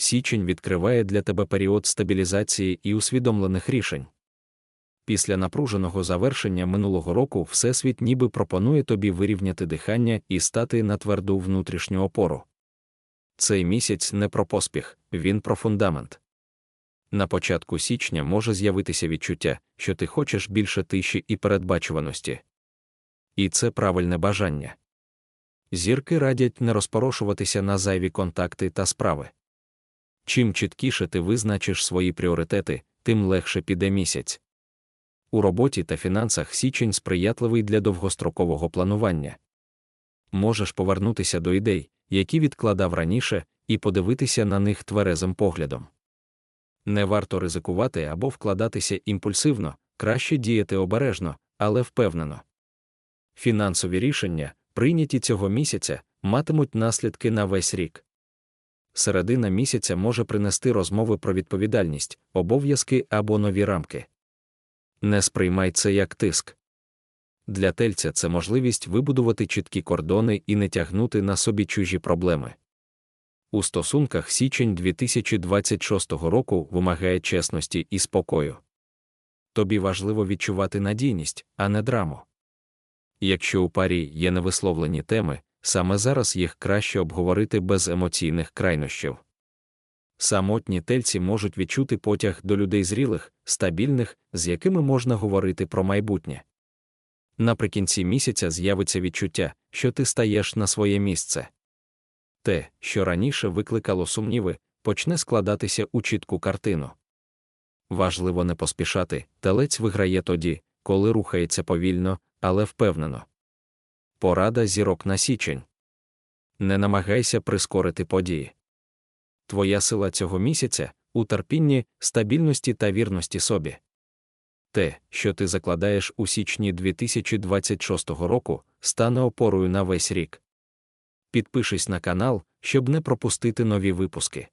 січень відкриває для тебе період стабілізації і усвідомлених рішень. Після напруженого завершення минулого року Всесвіт ніби пропонує тобі вирівняти дихання і стати на тверду внутрішню опору. Цей місяць не про поспіх, він про фундамент. На початку січня може з'явитися відчуття, що ти хочеш більше тиші і передбачуваності. І це правильне бажання. Зірки радять не розпорошуватися на зайві контакти та справи. Чим чіткіше ти визначиш свої пріоритети, тим легше піде місяць. У роботі та фінансах січень сприятливий для довгострокового планування. Можеш повернутися до ідей, які відкладав раніше, і подивитися на них тверезим поглядом. Не варто ризикувати або вкладатися імпульсивно, краще діяти обережно, але впевнено. Фінансові рішення, прийняті цього місяця, матимуть наслідки на весь рік. Середина місяця може принести розмови про відповідальність, обов'язки або нові рамки. Не сприймай це як тиск. Для тельця це можливість вибудувати чіткі кордони і не тягнути на собі чужі проблеми. У стосунках січень 2026 року вимагає чесності і спокою. Тобі важливо відчувати надійність, а не драму. Якщо у парі є невисловлені теми, саме зараз їх краще обговорити без емоційних крайнощів. Самотні тельці можуть відчути потяг до людей зрілих, стабільних, з якими можна говорити про майбутнє. Наприкінці місяця з'явиться відчуття, що ти стаєш на своє місце. Те, що раніше викликало сумніви, почне складатися у чітку картину. Важливо не поспішати, телець виграє тоді, коли рухається повільно, але впевнено. Порада зірок на січень. Не намагайся прискорити події. Твоя сила цього місяця у терпінні, стабільності та вірності собі. Те, що ти закладаєш у січні 2026 року, стане опорою на весь рік. Підпишись на канал, щоб не пропустити нові випуски.